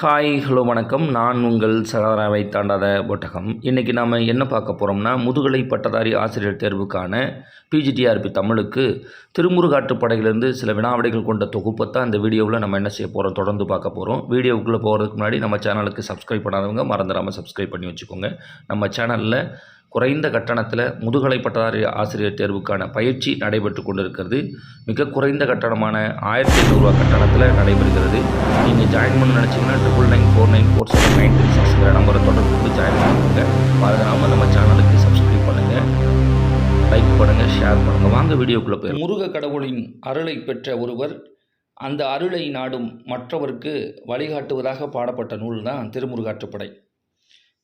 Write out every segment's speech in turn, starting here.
Hi hello வணக்கம். நான் உங்கள் சகோதராவை தாண்டாத ஒட்டகம். இன்றைக்கி நாம் என்ன பார்க்க போகிறோம்னா முதுகலை பட்டதாரி ஆசிரியர் தேர்வுக்கான பிஜிடிஆர்பி தமிழுக்கு திருமுருகாற்றுப்படையிலேருந்து சில வினாவிடைகள் கொண்ட தொகுப்பை தான் இந்த வீடியோவில் நம்ம என்ன செய்ய போகிறோம் தொடர்ந்து பார்க்க போகிறோம் வீடியோவுக்குள்ளே போகிறதுக்கு முன்னாடி நம்ம சேனலுக்கு சப்ஸ்கிரைப் பண்ணாதவங்க மறந்துடாமல் சப்ஸ்கிரைப் பண்ணி வச்சுக்கோங்க. நம்ம சேனலில் குறைந்த கட்டணத்தில் முதுகலை பட்டதாரி ஆசிரியர் தேர்வுக்கான பயிற்சி நடைபெற்று கொண்டிருக்கிறது. மிக குறைந்த கட்டணமான ஆயிரத்தி எட்நூறுவா கட்டணத்தில் நடைபெறுகிறது. நீங்கள் ஜாயின் பண்ண நினச்சிங்கன்னா triple nine four nine four seven nine three சிக்ஸ்ங்கிற நம்பரை தொடர்பு கொண்டு ஜாயின் பண்ணுங்க. மறந்துடாமல் நம்ம சேனலுக்கு சப்ஸ்கிரைப் பண்ணுங்கள் லைக் பண்ணுங்கள் ஷேர் பண்ணுங்கள் வாங்க வீடியோக்குள்ளே போய் முருக கடவுளின் அருளை பெற்ற ஒருவர் அந்த அருளை நாடும் மற்றவருக்கு வழிகாட்டுவதாக பாடப்பட்ட நூல் தான் திருமுருகாற்றுப்படை.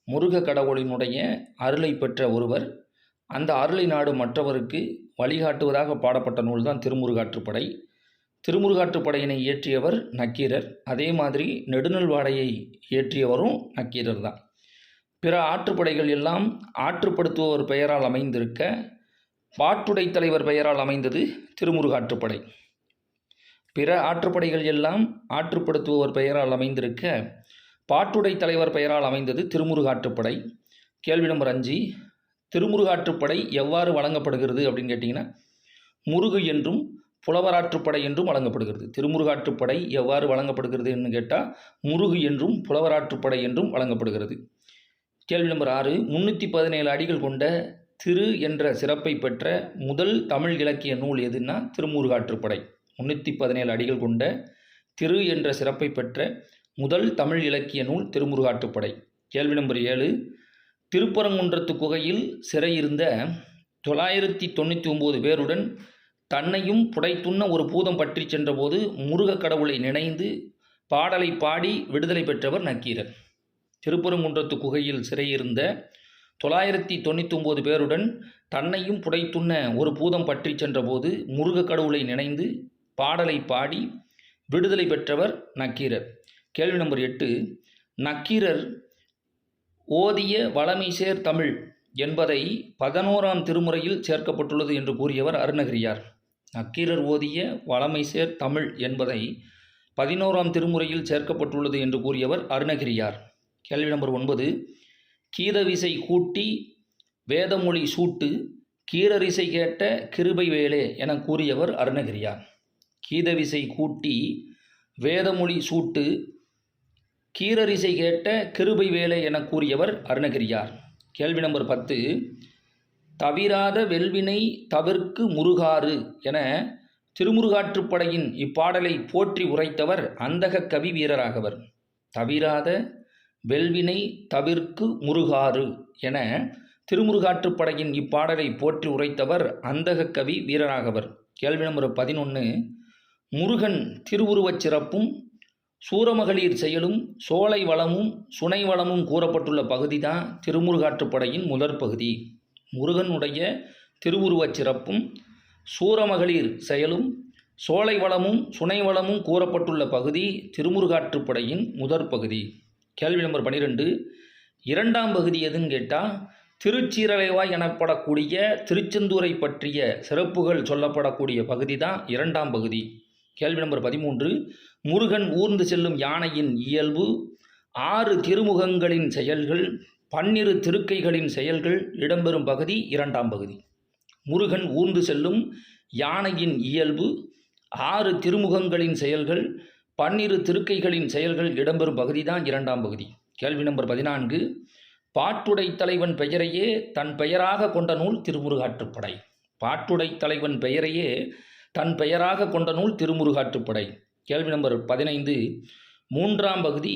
முருக கடவுளினுடைய அருளை பெற்ற ஒருவர் அந்த அருளை நாடு மற்றவருக்கு வழிகாட்டுவதாக பாடப்பட்ட நூல் தான் திருமுருகாற்றுப்படை. திருமுருகாற்றுப்படையினை இயற்றியவர் நக்கீரர் அதே மாதிரி நெடுநல்வாடையை இயற்றியவரும் நக்கீரர் தான் பிற ஆற்றுப்படைகள் எல்லாம் ஆற்றுப்படுத்துபவர் பெயரால் அமைந்திருக்க பாட்டுடை தலைவர் பெயரால் அமைந்தது திருமுருகாற்றுப்படை. பிற ஆற்றுப்படைகள் எல்லாம் ஆற்றுப்படுத்துபவர் பெயரால் அமைந்திருக்க பாட்டுடை தலைவர் பெயரால் அமைந்தது திருமுருகாற்றுப்படை. கேள்வி நம்பர் அஞ்சு திருமுருகாற்றுப்படை எவ்வாறு வழங்கப்படுகிறது அப்படின்னு கேட்டிங்கன்னா முருகு என்றும் புலவராற்றுப்படை என்றும் வழங்கப்படுகிறது. திருமுருகாற்றுப்படை எவ்வாறு வழங்கப்படுகிறது என்று கேட்டால் முருகு என்றும் புலவராற்றுப்படை என்றும் வழங்கப்படுகிறது. கேள்வி நம்பர் ஆறு முன்னூற்றி பதினேழு அடிகள் கொண்ட திரு என்ற சிறப்பை பெற்ற முதல் தமிழ் இலக்கிய நூல் எதுன்னா திருமுருகாற்றுப்படை. முன்னூற்றி பதினேழு அடிகள் கொண்ட திரு என்ற சிறப்பை பெற்ற முதல் தமிழ் இலக்கிய நூல் திருமுருகாற்றுப்படை கேள்வி நம்பர் ஏழு. திருப்பரங்குன்றத்து குகையில் சிறையிருந்த தொள்ளாயிரத்தி தொண்ணூற்றி ஒம்பது பேருடன் தன்னையும் புடைத்துண்ண ஒரு பூதம் பற்றி சென்றபோது முருக கடவுளை நினைந்து பாடலை பாடி விடுதலை பெற்றவர் நக்கீரர். திருப்பரங்குன்றத்து குகையில் சிறையிருந்த தொள்ளாயிரத்தி தொண்ணூற்றி ஒம்பது பேருடன் தன்னையும் புடைத்துண்ண ஒரு பூதம் பற்றி சென்றபோது முருக கடவுளை நினைந்து பாடலை பாடி விடுதலை பெற்றவர் நக்கீரர். கேள்வி நம்பர் எட்டு நக்கீரர் ஓதிய வளமைசேர் தமிழ் என்பதை பதினோராம் திருமுறையில் சேர்க்கப்பட்டுள்ளது என்று கூறியவர் அருணகிரியார். நக்கீரர் ஓதிய வளமைசேர் தமிழ் என்பதை பதினோராம் திருமுறையில் சேர்க்கப்பட்டுள்ளது என்று கூறியவர் அருணகிரியார். கேள்வி நம்பர் ஒன்பது கீதவிசை கூட்டி வேதமொழி சூட்டு கீரரிசை கேட்ட கிருபை வேலே என கூறியவர் அருணகிரியார். கீதவிசை கூட்டி வேதமொழி சூட்டு கீரரிசை கேட்ட கிருபை வேலை என கூறியவர் அருணகிரியார். கேள்வி நம்பர் பத்து. தவிராத வெல்வினை தவிர்க்கு முருகாறு என திருமுருகாற்றுப்படையின் இப்பாடலை போற்றி உரைத்தவர் அந்தக கவி வீரராகவர். தவிராத வெல்வினை தவிர்க்கு முருகாறு என திருமுருகாற்றுப்படையின் இப்பாடலை போற்றி உரைத்தவர் அந்தக கவி வீரராகவர். கேள்வி நம்பர் பதினொன்று முருகன் திருவுருவச் சிறப்பும் சூரமகளிர் செயலும் சோலை வளமும் சுனை வளமும் கூறப்பட்டுள்ள பகுதி தான் திருமுருகாற்றுப்படையின் முதற் பகுதி. முருகனுடைய திருவுருவச் சிறப்பும் சூரமகளிர் செயலும் சோலை வளமும் சுனை வளமும் கூறப்பட்டுள்ள பகுதி திருமுருகாற்றுப்படையின் முதற் பகுதி. கேள்வி நம்பர் பனிரெண்டு. இரண்டாம் பகுதி எதுன்னு கேட்டால் திருச்சீரலைவாய் எனப்படக்கூடிய திருச்செந்தூரை பற்றிய சிறப்புகள் சொல்லப்படக்கூடிய பகுதி தான் இரண்டாம் பகுதி. கேள்வி நம்பர் பதிமூன்று. முருகன் ஊர்ந்து செல்லும் யானையின் இயல்பு. ஆறு திருமுகங்களின் செயல்கள். பன்னிரு திருக்கைகளின் செயல்கள். இடம்பெறும் பகுதி இரண்டாம் பகுதி. முருகன் ஊர்ந்து செல்லும் யானையின் இயல்பு. ஆறு திருமுகங்களின் செயல்கள். பன்னிரு திருக்கைகளின் செயல்கள். இடம்பெறும் பகுதி தான் இரண்டாம் பகுதி. கேள்வி நம்பர் பதினான்கு. பாட்டுடை தலைவன் பெயரையே தன் பெயராக கொண்ட நூல் திருமுருகாற்றுப்படை. பாட்டுடை தலைவன் பெயரையே தன் பெயராக கொண்ட நூல் திருமுருகாற்றுப்படை கேள்வி நம்பர் பதினைந்து. மூன்றாம் பகுதி.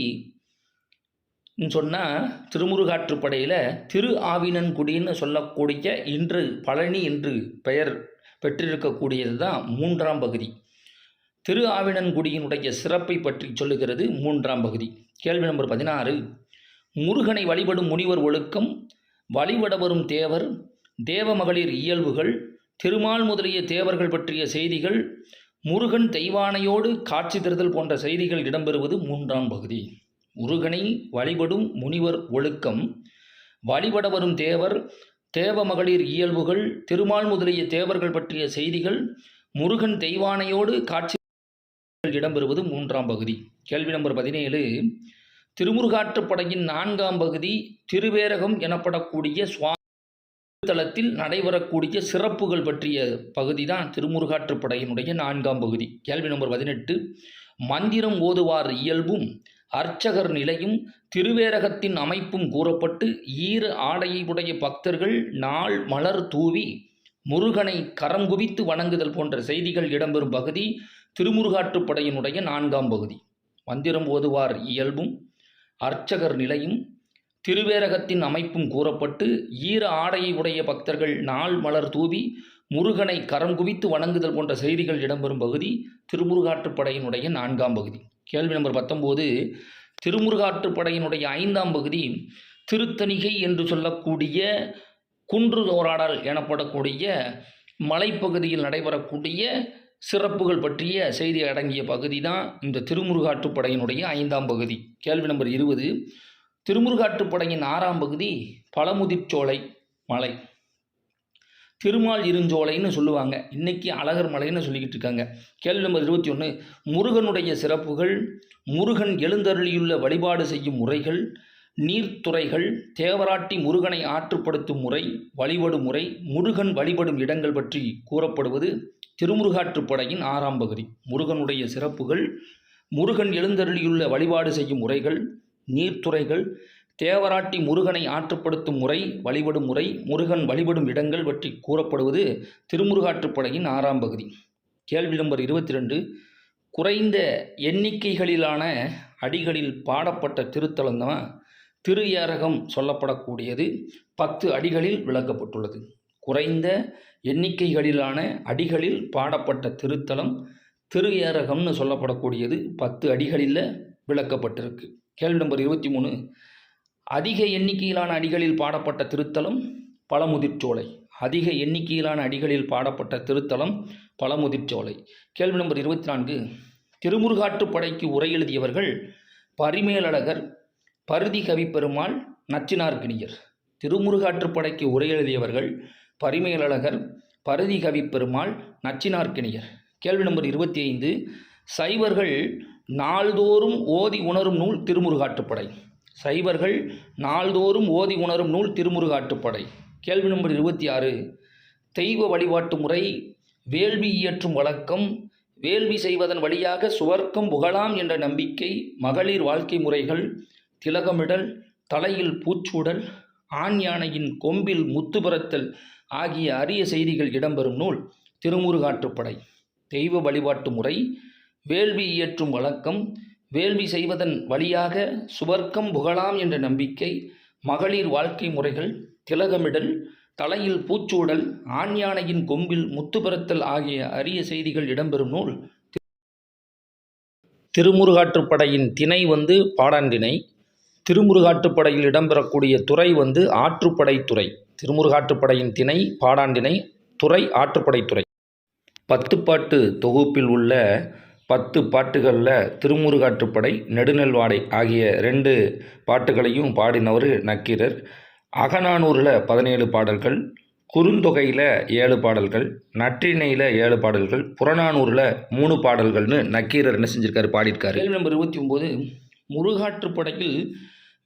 சொன்னால் திருமுருகாற்றுப்படையில் திரு ஆவினன்குடின்னு சொல்லக்கூடிய இன்று பழனி என்று பெயர் பெற்றிருக்கக்கூடியது தான் மூன்றாம் பகுதி. திரு ஆவினன்குடியினுடைய சிறப்பை பற்றி சொல்லுகிறது மூன்றாம் பகுதி. கேள்வி நம்பர் பதினாறு. முருகனை வழிபடும் முனிவர் ஒழுக்கம் வழிபட வரும் தேவர் தேவமகளிர் இயல்புகள் திருமால் முதலிய தேவர்கள் பற்றிய செய்திகள் முருகன் தெய்வானையோடு காட்சி தருதல் போன்ற செய்திகள் இடம்பெறுவது மூன்றாம் பகுதி. முருகனை வழிபடும் முனிவர் ஒழுக்கம். வழிபட வரும் தேவர் தேவ மகளிர் இயல்புகள் திருமால் முதலிய தேவர்கள் பற்றிய செய்திகள் முருகன் தெய்வானையோடு காட்சி இடம்பெறுவது மூன்றாம் பகுதி. கேள்வி நம்பர் பதினேழு. திருமுருகாற்றுப்படையின் நான்காம் பகுதி திருவேரகம் எனப்படக்கூடிய சுவா தளத்தில் நடைபெறக்கூடிய சிறப்புகள் பற்றிய பகுதி தான் திருமுருகாற்றுப்படையினுடைய நான்காம் பகுதி. கேள்வி நம்பர் பதினெட்டு. மந்திரம் ஓதுவார் இயல்பும் அர்ச்சகர் நிலையும் திருவேரகத்தின் அமைப்பும் கூறப்பட்டு ஈர ஆடையை உடைய பக்தர்கள் நாள் மலர் தூவி முருகனை கரம் குவித்து வணங்குதல் போன்ற செய்திகள் இடம்பெறும் பகுதி திருமுருகாற்றுப்படையினுடைய நான்காம் பகுதி. மந்திரம் ஓதுவார் இயல்பும் அர்ச்சகர் நிலையும் திருவேரகத்தின் அமைப்பும் கூறப்பட்டு ஈர ஆடையை உடைய பக்தர்கள் நாள் மலர் தூவி முருகனை கரம் குவித்து வணங்குதல் போன்ற செய்திகள் இடம்பெறும் பகுதி திருமுருகாற்றுப்படையினுடைய நான்காம் பகுதி. கேள்வி நம்பர் பத்தொம்போது திருமுருகாற்றுப்படையினுடைய ஐந்தாம் பகுதி திருத்தணிகை என்று சொல்லக்கூடிய குன்று தோராடல் எனப்படக்கூடிய மலைப்பகுதியில் நடைபெறக்கூடிய சிறப்புகள் பற்றிய செய்தி அடங்கிய பகுதி தான் இந்த திருமுருகாற்றுப்படையினுடைய ஐந்தாம் பகுதி. கேள்வி நம்பர் இருபது திருமுருகாற்றுப்படையின் ஆறாம் பகுதி பழமுதிர்ச்சோலை மலை. திருமால் இருஞ்சோலைன்னு சொல்லுவாங்க. இன்னைக்கு அழகர் மலைன்னு சொல்லிக்கிட்டு இருக்காங்க. கேள்வி நம்பர் இருபத்தி ஒன்று முருகனுடைய சிறப்புகள் முருகன் எழுந்தருளியுள்ள வழிபாடு செய்யும் முறைகள் நீர்த்துறைகள் தேவராட்டி முருகனை ஆற்றுப்படுத்தும் முறை வழிபடும் முறை முருகன் வழிபடும் இடங்கள் பற்றி கூறப்படுவது திருமுருகாற்றுப்படையின் ஆறாம் பகுதி. முருகனுடைய சிறப்புகள் முருகன் எழுந்தருளியுள்ள வழிபாடு செய்யும் முறைகள் நீர்த்துறைகள் தேவராட்டி முருகனை ஆற்றுப்படுத்தும் முறை வழிபடும் முறை முருகன் வழிபடும் இடங்கள் பற்றி கூறப்படுவது திருமுருகாற்றுப்படையின் ஆறாம் பகுதி. கேள்வி நம்பர் இருபத்தி ரெண்டு குறைந்த எண்ணிக்கைகளிலான அடிகளில் பாடப்பட்ட திருத்தலம் தான் திரு ஏரகம் சொல்லப்படக்கூடியது. பத்து அடிகளில் விளக்கப்பட்டுள்ளது. குறைந்த எண்ணிக்கைகளிலான அடிகளில் பாடப்பட்ட திருத்தலம் திரு ஏரகம்னு சொல்லப்படக்கூடியது. பத்து அடிகளில் விளக்கப்பட்டிருக்கு. கேள்வி நம்பர் இருபத்தி மூணு. அதிக எண்ணிக்கையிலான அடிகளில் பாடப்பட்ட திருத்தலம் பழமுதிர்ச்சோலை. அதிக எண்ணிக்கையிலான அடிகளில் பாடப்பட்ட திருத்தலம் பழமுதிர்ச்சோலை. கேள்வி நம்பர் இருபத்தி நான்கு. திருமுருகாற்றுப்படைக்கு உரை எழுதியவர்கள் பரிமேலழகர் பருதி கவிப்பெருமாள் நச்சினார்கிணியர் திருமுருகாற்றுப்படைக்கு உரை எழுதியவர்கள் பரிமேலழகர் பருதி கவிப்பெருமாள் நச்சினார்கிணியர் கேள்வி நம்பர் இருபத்தி ஐந்து. சைவர்கள் நாள்தோறும் ஓதி உணரும் நூல் திருமுருகாட்டுப்படை. சைவர்கள் நாள்தோறும் ஓதி உணரும் நூல் திருமுருகாட்டுப்படை. கேள்வி நம்பர் இருபத்தி ஆறு. தெய்வ வழிபாட்டு முறை வேள்வி இயற்றும் வழக்கம் வேள்வி செய்வதன் வழியாக சுவர்க்கம் புகழாம் என்ற நம்பிக்கை மகளிர் வாழ்க்கை முறைகள் திலகமிடல் தலையில் பூச்சூடல் ஆண் யானையின் கொம்பில் முத்து பெறத்தல் ஆகிய அரிய செய்திகள் இடம்பெறும் நூல் திருமுருகாற்றுப்படை தெய்வ வழிபாட்டு முறை வேள்வி இயற்றும் வழக்கம் வேள்வி செய்வதன் வழியாக சுவர்க்கம் புகழாம் என்ற நம்பிக்கை மகளிர் வாழ்க்கை முறைகள் திலகமிடல் தலையில் பூச்சூடல் ஆண்யானையின் கொம்பில் முத்து பறத்தல் ஆகிய அரிய செய்திகள் இடம்பெறும் நூல் திருமுருகாற்றுப்படையின் திணை வந்து பாடாண்டிணை திருமுருகாற்றுப்படையில் இடம்பெறக்கூடிய துறை வந்து ஆற்றுப்படை துறை திருமுருகாற்றுப்படையின் திணை பாடாண்டிணை துறை ஆற்றுப்படை துறை. பத்துப்பாட்டு தொகுப்பில் உள்ள பத்து பாட்டுகளில் திருமுருகாற்றுப்படை நெடுநெல்வாடை ஆகிய ரெண்டு பாட்டுகளையும் பாடினவர் நக்கீரர். அகநானூரில் பதினேழு பாடல்கள் குறுந்தொகையில் ஏழு பாடல்கள் நற்றிணையில் ஏழு பாடல்கள் புறநானூரில் மூணு பாடல்கள்னு நக்கீரர் என்ன செஞ்சிருக்காரு பாடியிருக்காரு. கேள்வி நம்பர் இருபத்தி ஒம்பது முருகாற்றுப்படையில்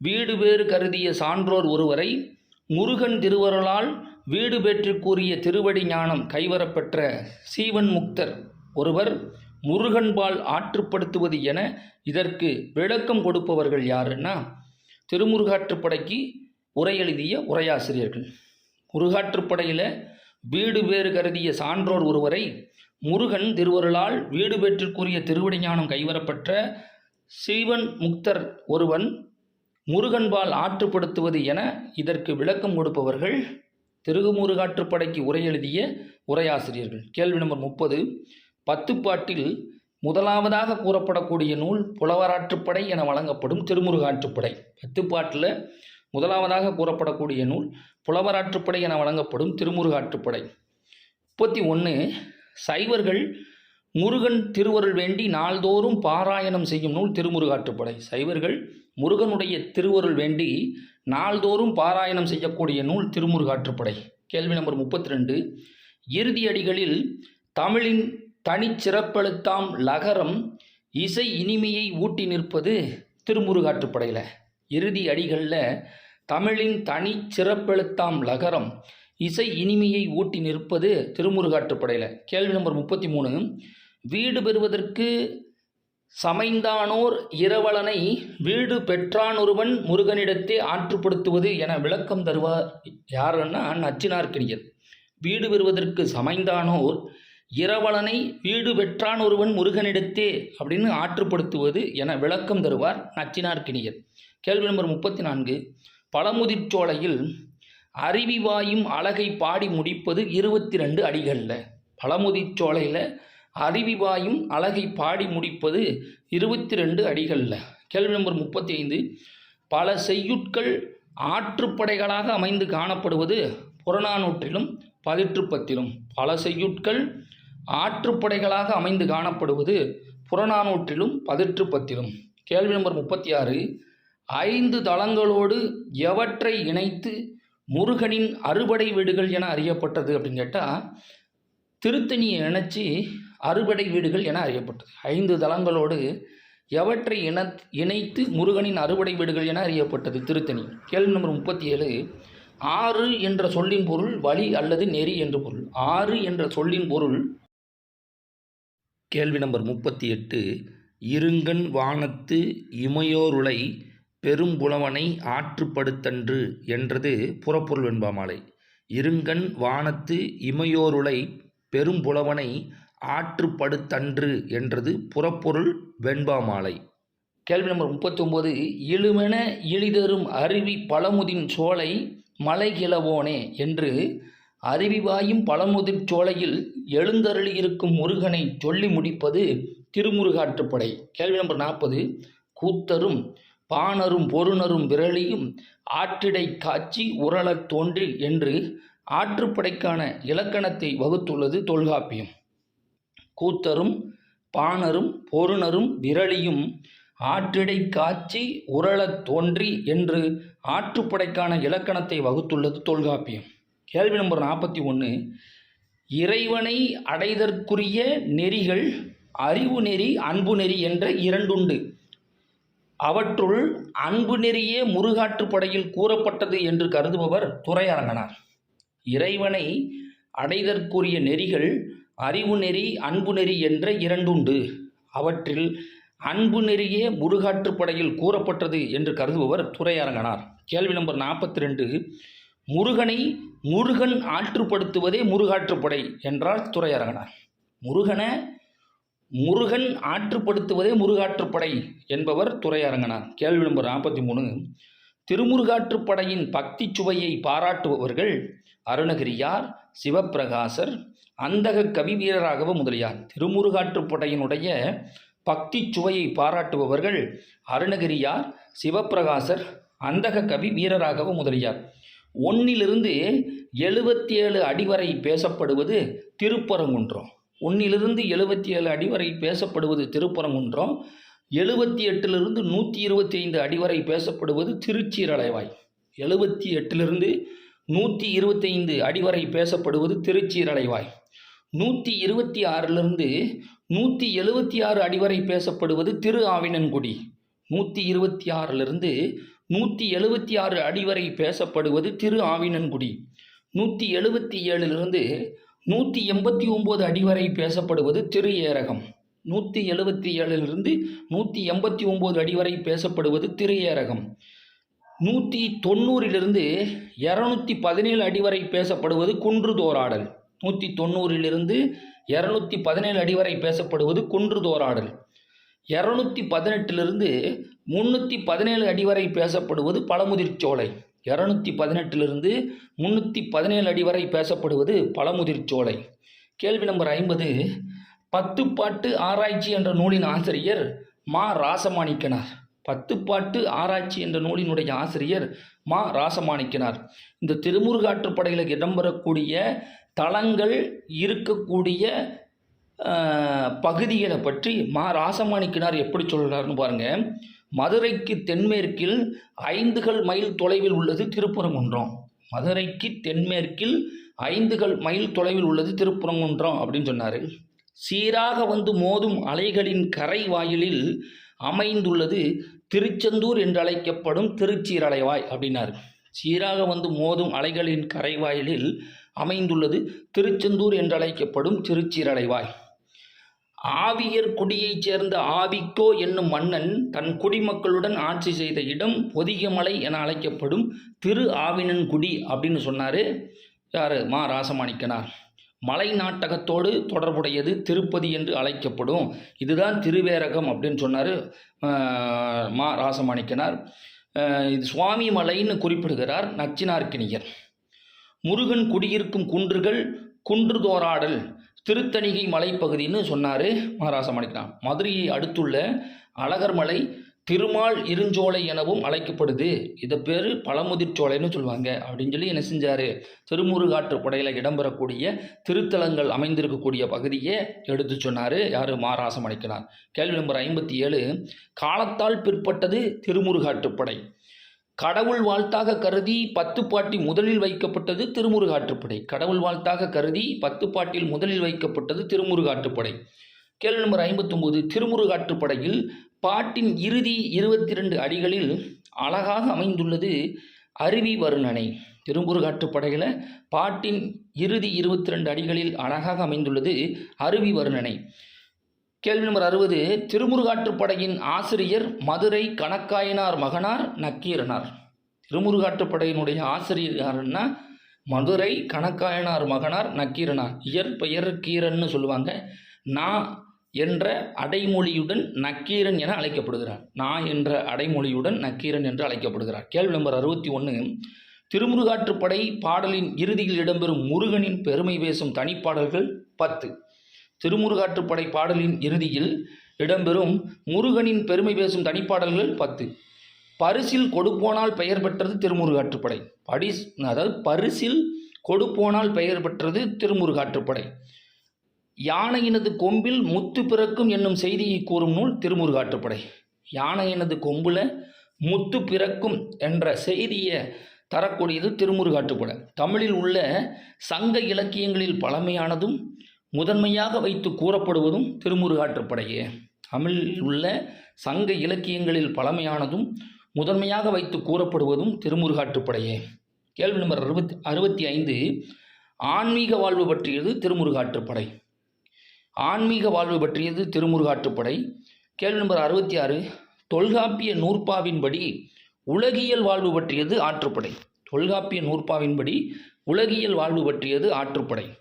வீடு பேறு கருதிய சான்றோர் ஒருவரை முருகன் திருவருளால் வீடு பெற்று கூறிய திருவடி ஞானம் கைவரப்பெற்ற சீவன் முக்தர் ஒருவர் முருகன்பால் ஆற்றுப்படுத்துவது என இதற்கு விளக்கம் கொடுப்பவர்கள் யாருன்னா திருமுருகாற்றுப்படைக்கு உரை எழுதிய உரையாசிரியர்கள். முருகாற்றுப்படையில் வீடு வேறு கருதிய சான்றோர் ஒருவரை முருகன் திருவருளால் வீடு பெற்றிற்குரிய திருவடி ஞானம் கைவரப்பெற்ற சிவன் முக்தர் ஒருவன் முருகன்பால் ஆற்றுப்படுத்துவது என இதற்கு விளக்கம் கொடுப்பவர்கள் திருகுமுருகாற்றுப்படைக்கு உரை எழுதிய உரையாசிரியர்கள். கேள்வி நம்பர் முப்பது. பத்துப்பாட்டில் முதலாவதாக கூறப்படக்கூடிய நூல் புலவராற்றுப்படை என வழங்கப்படும் திருமுருகாற்றுப்படை பத்துப்பாட்டில் முதலாவதாக கூறப்படக்கூடிய நூல் புலவராற்றுப்படை என வழங்கப்படும் திருமுருகாற்றுப்படை முப்பத்தி ஒன்று சைவர்கள் முருகன் திருவருள் வேண்டி நாள்தோறும் பாராயணம் செய்யும் நூல் திருமுருகாற்றுப்படை சைவர்கள் முருகனுடைய திருவருள் வேண்டி நாள்தோறும் பாராயணம் செய்யக்கூடிய நூல் திருமுருகாற்றுப்படை கேள்வி நம்பர் முப்பத்தி ரெண்டு இறுதி அடிகளில் தமிழின் தனிச்சிறப்பெழுத்தாம் லகரம் இசை இனிமையை ஊட்டி நிற்பது திருமுருகாற்றுப்படையில் இறுதி அடிகளில் தமிழின் தனி சிறப்பெழுத்தாம் லகரம் இசை இனிமையை ஊட்டி நிற்பது திருமுருகாற்றுப்படையில் கேள்வி நம்பர் முப்பத்தி மூணு வீடு பெறுவதற்கு சமைந்தானோர் இரவலனை வீடு பெற்றானொருவன் முருகனிடத்தே ஆற்றுப்படுத்துவது என விளக்கம் தருவார் யாருன்னா நச்சினார்க்கினியர் வீடு பெறுவதற்கு சமைந்தானோர் இரவலனை வீடு பெற்றான் ஒருவன் முருகனிடத்தே அப்படின்னு ஆற்றுப்படுத்துவது என விளக்கம் தருவார் நச்சினார்க்கினியர். கேள்வி நம்பர் முப்பத்தி நான்கு பழமுதிர்ச்சோலையில் அருவிவாயும் அழகை பாடி முடிப்பது இருபத்தி ரெண்டு அடிகளில். பழமுதிர்ச்சோலையில் அருவிவாயும் அழகை பாடி முடிப்பது இருபத்தி ரெண்டு அடிகளில். கேள்வி நம்பர் முப்பத்தி ஐந்து பல செய்யுட்கள் ஆற்றுப்படைகளாக அமைந்து காணப்படுவது புறநானூற்றிலும் பதிற்றுப்பத்திலும் பல செய்யுட்கள் ஆற்றுப்படைகளாக அமைந்து காணப்படுவது புறநானூற்றிலும் பதிற்றுப்பத்திலும். கேள்வி நம்பர் முப்பத்தி ஆறு ஐந்து தளங்களோடு எவற்றை இணைத்து முருகனின் அறுபடை வீடுகள் என அறியப்பட்டது அப்படின்னு கேட்டால் திருத்தணியை இணைச்சி அறுபடை வீடுகள் என அறியப்பட்டது. ஐந்து தளங்களோடு எவற்றை இன இணைத்து முருகனின் அறுபடை வீடுகள் என அறியப்பட்டது திருத்தணி. கேள்வி நம்பர் முப்பத்தி ஏழு ஆறு என்ற சொல்லின் பொருள் வழி அல்லது நெறி என்று பொருள். ஆறு என்ற சொல்லின் பொருள் கேள்வி நம்பர் முப்பத்தி எட்டு. இருங்கண் வானத்து இமையோருளை பெரும்புலவனை ஆற்றுப்படுத்தன்று என்றது புறப்பொருள் வெண்பாமாலை. இருங்கண் வானத்து இமையோருளை பெரும்புலவனை ஆற்றுப்படுத்தன்று என்றது புறப்பொருள் வெண்பாமாலை. கேள்வி நம்பர் முப்பத்தொம்போது இழுமென இழிதரும் அருவி பழமுதின் சோலை மலைகிழவோனே என்று அருவிவாயும் பழமுதிர் சோலையில் எழுந்தருளியிருக்கும் முருகனை சொல்லி முடிப்பது திருமுருகாற்றுப்படை கேள்வி நம்பர் நாற்பது. கூத்தரும் பாணரும் பொருணரும் விரலியும் ஆற்றிடை காட்சி உரளத் தோன்றி என்று ஆற்றுப்படைக்கான இலக்கணத்தை வகுத்துள்ளது தொல்காப்பியம். கூத்தரும் பாணரும் பொருணரும் விரலியும் ஆற்றிடை காட்சி உரளத் தோன்றி என்று ஆற்றுப்படைக்கான இலக்கணத்தை வகுத்துள்ளது தொல்காப்பியம். கேள்வி நம்பர் நாற்பத்தி ஒன்று இறைவனை அடைதற்குரிய நெறிகள் அறிவு நெறி அன்பு நெறி என்ற இரண்டுண்டு. அவற்றுள் அன்பு நெறியே முருகாற்றுப்படையில் கூறப்பட்டது என்று கருதுபவர் துறையரங்கனார். இறைவனை அடைதற்குரிய நெறிகள் அறிவு நெறி அன்பு நெறி என்ற இரண்டுண்டு. அவற்றில் அன்பு நெறியே முருகாற்றுப்படையில் கூறப்பட்டது என்று கருதுபவர் துறையரங்கனார். கேள்வி நம்பர் நாற்பத்தி ரெண்டு. முருகனை முருகன் ஆற்றுப்படுத்துவதே முருகாற்றுப்படை என்றால் துரையரங்கனார் முருகனை முருகன் ஆற்றுப்படுத்துவதே முருகாற்றுப்படை என்பவர் துறையரங்கனார் கேள்வி நம்பர் நாற்பத்தி மூணு. திருமுருகாற்றுப்படையின் பக்தி சுவையை பாராட்டுபவர்கள் அருணகிரியார் சிவப்பிரகாசர் அந்தக கவி வீரராகவ முதலியார். திருமுருகாற்றுப்படையினுடைய பக்தி சுவையை பாராட்டுபவர்கள் அருணகிரியார் சிவப்பிரகாசர் அந்தக கவி வீரராகவ முதலியார். ஒன்னிலிருந்து எழுபத்தி ஏழு அடி வரை பேசப்படுவது திருப்பரங்குன்றம். ஒன்னிலிருந்து எழுபத்தி ஏழு அடி வரை பேசப்படுவது திருப்பரங்குன்றம். எழுபத்தி எட்டிலிருந்து நூற்றி இருபத்தி ஐந்து அடி வரை பேசப்படுவது திருச்சீரலைவாய். எழுபத்தி எட்டிலிருந்து நூற்றி இருபத்தைந்து அடி வரை பேசப்படுவது திருச்சீரலைவாய். நூற்றி இருபத்தி ஆறிலிருந்து நூற்றி எழுபத்தி ஆறு அடி வரை பேசப்படுவது திரு ஆவினன்குடி நூற்றி இருபத்தி ஆறிலிருந்து நூற்றி எழுபத்தி ஆறு அடி வரை பேசப்படுவது திரு ஆவினன்குடி. நூற்றி எழுபத்தி ஏழிலிருந்து நூற்றி எண்பத்தி ஒம்பது அடி வரை பேசப்படுவது திரு ஏரகம். நூற்றி எழுபத்தி ஏழிலிருந்து நூற்றி எண்பத்தி ஒம்பது அடி வரை பேசப்படுவது திரு ஏரகம். நூற்றி தொண்ணூறிலிருந்து இரநூத்தி பதினேழு அடி வரை பேசப்படுவது குன்று தோராடல். நூற்றி தொண்ணூறிலிருந்து இரநூத்தி பதினேழு அடி வரை பேசப்படுவது குன்று தோராடல். இரநூத்தி பதினெட்டிலிருந்து முந்நூற்றி பதினேழு அடி வரை பேசப்படுவது பழமுதிர்ச்சோலை இரநூத்தி பதினெட்டிலிருந்து முந்நூற்றி பதினேழு அடி வரை பேசப்படுவது பழமுதிர்ச்சோலை கேள்வி நம்பர் ஐம்பது. பத்துப்பாட்டு ஆராய்ச்சி என்ற நூலின் ஆசிரியர் மா ராசமாணிக்கனார். பத்துப்பாட்டு ஆராய்ச்சி என்ற நூலினுடைய ஆசிரியர் மா ராசமாணிக்கனார். இந்த திருமுருகாற்றுப்படையில் இடம்பெறக்கூடிய தளங்கள் இருக்கக்கூடிய பகுதிகளை பற்றி மா ராசமாணிக்கினார் எப்படி சொல்கிறார்னு பாருங்கள் மதுரைக்கு தென்மேற்கில் ஐந்துகள் மைல் தொலைவில் உள்ளது திருப்பரங்குன்றம். மதுரைக்கு தென்மேற்கில் ஐந்துகள் மைல் தொலைவில் உள்ளது திருப்பரங்குன்றம் அப்படின்னு சொன்னார். சீராக வந்து மோதும் அலைகளின் கரை வாயிலில் அமைந்துள்ளது திருச்செந்தூர் என்று அழைக்கப்படும் திருச்சீரலைவாய் அப்படின்னார். சீராக வந்து மோதும் அலைகளின் கரைவாயிலில் அமைந்துள்ளது திருச்செந்தூர் என்று அழைக்கப்படும் திருச்சீரலைவாய் ஆவியர் குடியைச் சேர்ந்த ஆவிக்கோ என்னும் மன்னன் தன் குடிமக்களுடன் ஆட்சி செய்த இடம் பொதிகமலை என அழைக்கப்படும் திரு ஆவினன்குடி அப்படின்னு சொன்னார். யார்? மா ராசமாணிக்கனார். மலை நாட்டகத்தோடு தொடர்புடையது திருப்பதி என்று அழைக்கப்படும். இதுதான் திருவேரகம் அப்படின்னு சொன்னார் மா ராசமாணிக்கனார். இது சுவாமி மலைன்னு குறிப்பிடுகிறார் நச்சினார்க்கினியர். முருகன் குடியிருக்கும் குன்றுகள் குன்றுதோராடல் திருத்தணிகை மலைப்பகுதின்னு சொன்னார் மகாராசமாணிக்கனார் மதுரையை அடுத்துள்ள அழகர்மலை திருமால் இருஞ்சோலை எனவும் அழைக்கப்படுது. இதை பேர் பழமுதிர்ச்சோலைன்னு சொல்லுவாங்க. அப்படின்னு சொல்லி என்ன செஞ்சார்? திருமுருகாற்று படையில் இடம்பெறக்கூடிய திருத்தலங்கள் அமைந்திருக்கக்கூடிய பகுதியை எடுத்து சொன்னார் யார்? மாராசமணிக்கனார் கேள்வி நம்பர் ஐம்பத்தி ஏழு காலத்தால் பிற்பட்டது திருமுருகாற்றுப்படை கடவுள் வாழ்த்தாக கருதி பத்து பாட்டி முதலில் வைக்கப்பட்டது திருமுருகாற்றுப்படை. கடவுள் வாழ்த்தாக கருதி பத்து பாட்டில் முதலில் வைக்கப்பட்டது திருமுருகாற்றுப்படை. கேள்வி நம்பர் ஐம்பத்தொம்போது திருமுருகாற்றுப்படையில் பாட்டின் இறுதி இருபத்தி ரெண்டு அடிகளில் அழகாக அமைந்துள்ளது அருவி வருணனை திருமுருகாற்றுப்படையில் பாட்டின் இறுதி இருபத்தி ரெண்டு அடிகளில் அழகாக அமைந்துள்ளது அருவி வருணனை கேள்வி நம்பர் அறுபது திருமுருகாற்றுப்படையின் ஆசிரியர் மதுரை கணக்காயனார் மகனார் நக்கீரனார். திருமுருகாற்றுப்படையினுடைய ஆசிரியர் யாருன்னா மதுரை கணக்காயனார் மகனார் நக்கீரனார். இயற்பெயர் கீரன்னு சொல்லுவாங்க. நான் என்ற அடைமொழியுடன் நக்கீரன் என அழைக்கப்படுகிறார். நான் என்ற அடைமொழியுடன் நக்கீரன் என்று அழைக்கப்படுகிறார். கேள்வி நம்பர் அறுபத்தி ஒன்று திருமுருகாற்றுப்படை பாடலின் இறுதியில் இடம்பெறும் முருகனின் பெருமை பேசும் தனிப்பாடல்கள் பத்து. திருமுருகாற்றுப்படை பாடலின் இறுதியில் இடம்பெறும் முருகனின் பெருமை பேசும் தனிப்பாடல்கள் பத்து. பரிசில் கொடுப்போனால் பெயர் பெற்றது திருமுருகாற்றுப்படை. படிஸ் அதாவது பரிசில் கொடுப்போனால் பெயர் பெற்றது திருமுருகாற்றுப்படை. யானையினது கொம்பில் முத்து பிறக்கும் என்னும் செய்தியை கூறும் நூல் திருமுருகாற்றுப்படை. யானையினது கொம்பில் முத்து பிறக்கும் என்ற செய்தியை தரக்கூடியது திருமுருகாற்றுப்படை. தமிழில் உள்ள சங்க இலக்கியங்களில் பழமையானதும் முதன்மையாக வைத்து கூறப்படுவதும் திருமுருகாற்றுப்படையே. தமிழில் உள்ள சங்க இலக்கியங்களில் பழமையானதும் முதன்மையாக வைத்து கூறப்படுவதும் திருமுருகாற்றுப்படையே. கேள்வி நம்பர் அறுபத்தி அறுபத்தி ஐந்து. ஆன்மீக வாழ்வு பற்றியது திருமுருகாற்றுப்படை. ஆன்மீக வாழ்வு பற்றியது திருமுருகாற்றுப்படை. கேள்வி நம்பர் அறுபத்தி ஆறு. தொல்காப்பிய நூற்பாவின்படி உலகியல் வாழ்வு பற்றியது ஆற்றுப்படை. தொல்காப்பிய நூற்பாவின்படி உலகியல் வாழ்வு பற்றியது ஆற்றுப்படை.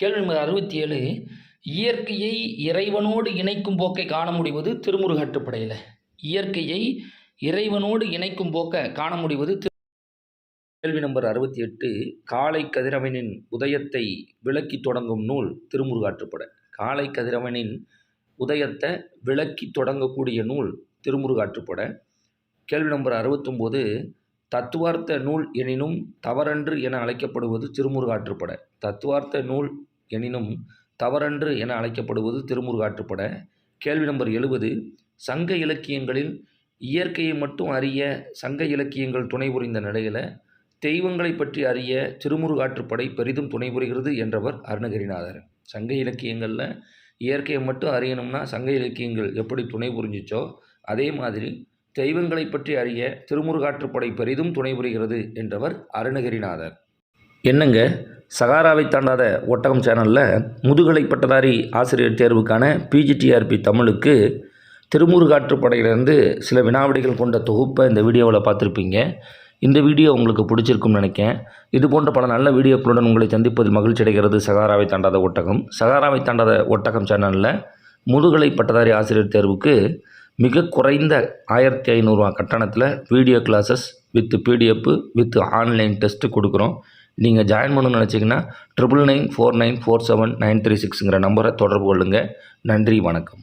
கேள்வி நம்பர் அறுபத்தி ஏழு இயற்கையை இறைவனோடு இணைக்கும் போக்கை காண முடிவது திருமுருகாற்றுப்படையில் இயற்கையை இறைவனோடு இணைக்கும் போக்கை காண முடிவது கேள்வி நம்பர் அறுபத்தி எட்டு காலை கதிரவனின் உதயத்தை விளக்கி தொடங்கும் நூல் திருமுருகாற்றுப்படை. காலை கதிரவனின் உதயத்தை விளக்கி தொடங்கக்கூடிய நூல் திருமுருகாற்றுப்படை. கேள்வி நம்பர் அறுபத்தொம்போது தத்துவார்த்த நூல் எனினும் தவறன்று என அழைக்கப்படுவது திருமுருகாற்றுப்படை. தத்துவார்த்த நூல் எனினும் தவறன்று என அழைக்கப்படுவது திருமுருகாற்றுப்படை. கேள்வி நம்பர் எழுபது. சங்க இலக்கியங்களில் இயற்கையை மட்டும் அறிய சங்க இலக்கியங்கள் துணை புரிந்த நிலையில் தெய்வங்களை பற்றி அறிய திருமுருகாற்றுப்படை பெரிதும் துணை புரிகிறது என்றவர் அருணகிரிநாதர். சங்க இலக்கியங்களில் இயற்கையை மட்டும் அறியணும்னா சங்க இலக்கியங்கள் எப்படி துணை புரிஞ்சிச்சோ அதே மாதிரி தெய்வங்களை பற்றி அறிய திருமுருகாற்றுப்படை பெரிதும் துணை புரிகிறது என்றவர் அருணகிரிநாதர். என்னங்க? சகாராவை தாண்டாத ஒட்டகம் சேனலில் முதுகலை பட்டதாரி ஆசிரியர் தேர்வுக்கான பிஜிடிஆர்பி தமிழுக்கு திருமுருகாற்று படையிலிருந்து சில வினாவிடைகள் கொண்ட தொகுப்பை இந்த வீடியோவில் பார்த்துருப்பீங்க. இந்த வீடியோ உங்களுக்கு பிடிச்சிருக்கும்னு நினைக்கிறேன். இது போன்ற பல நல்ல வீடியோக்களுடன் உங்களை சந்திப்பதில் மகிழ்ச்சி அடைகிறது சகாராவை தாண்டாத ஒட்டகம். சகாராவை தாண்டாத ஒட்டகம் சேனலில் முதுகலை பட்டதாரி ஆசிரியர் தேர்வுக்கு மிக குறைந்த ஆயிரத்தி ஐநூறுரூவா கட்டணத்தில் video classes with PDF with online test கொடுக்குறோம். நீங்கள் ஜாயின் பண்ணணும்னு நினச்சிங்கன்னா triple nine four nine four seven nine three சிக்ஸுங்கிற நம்பரை தொடர்பு கொள்ளுங்கள் நன்றி வணக்கம்.